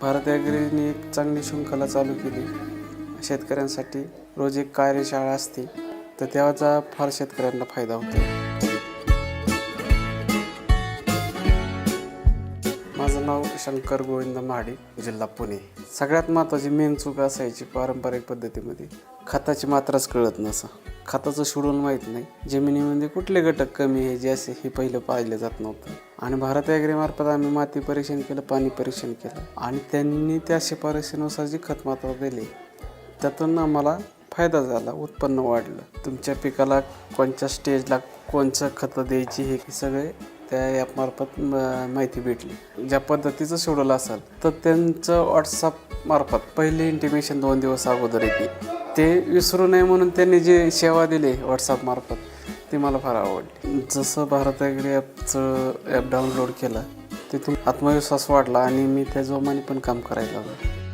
भारत ॲग्रीने एक चांगली शृंखला चालू केली. शेतकऱ्यांसाठी रोज एक कार्यशाळा असते तर त्याचा फार शेतकऱ्यांना फायदा होतो. माझं नाव शंकर गोविंद महाडी जिल्हा पुणे. सगळ्यात महत्त्वाची मेन चूक असायची पारंपरिक पद्धतीमध्ये. खताची मात्राच कळत नसं. खताचं शेड्यूल माहीत नाही. जमिनीमध्ये कुठले घटक कमी आहे जे असे हे पहिलं पाहिलं जात नव्हतं. आणि भारत ॲग्रीमार्फत आम्ही माती परीक्षण केलं पाणी परीक्षण केलं. आणि त्यांनी त्या शिफारशीनुसार जी खत मात्र दिली त्यातून आम्हाला फायदा झाला उत्पन्न वाढलं. तुमच्या पिकाला कोणत्या स्टेजला कोणचं खतं द्यायची हे सगळे त्या ॲपमार्फत म- माहिती भेटली. ज्या पद्धतीचं शेड्यूल असेल तर त्यांचं व्हॉट्सअप मार्फत पहिली इंटिमेशन दोन दिवस अगोदर येते. ते विसरू नये म्हणून त्यांनी जे सेवा दिली व्हॉट्सअप मार्फत ती मला फार आवडली. जसं भारत ॲपचं ॲप डाउनलोड केलं तिथून आत्मविश्वास वाढला आणि मी त्या जोमाने पण काम करायला लागलो.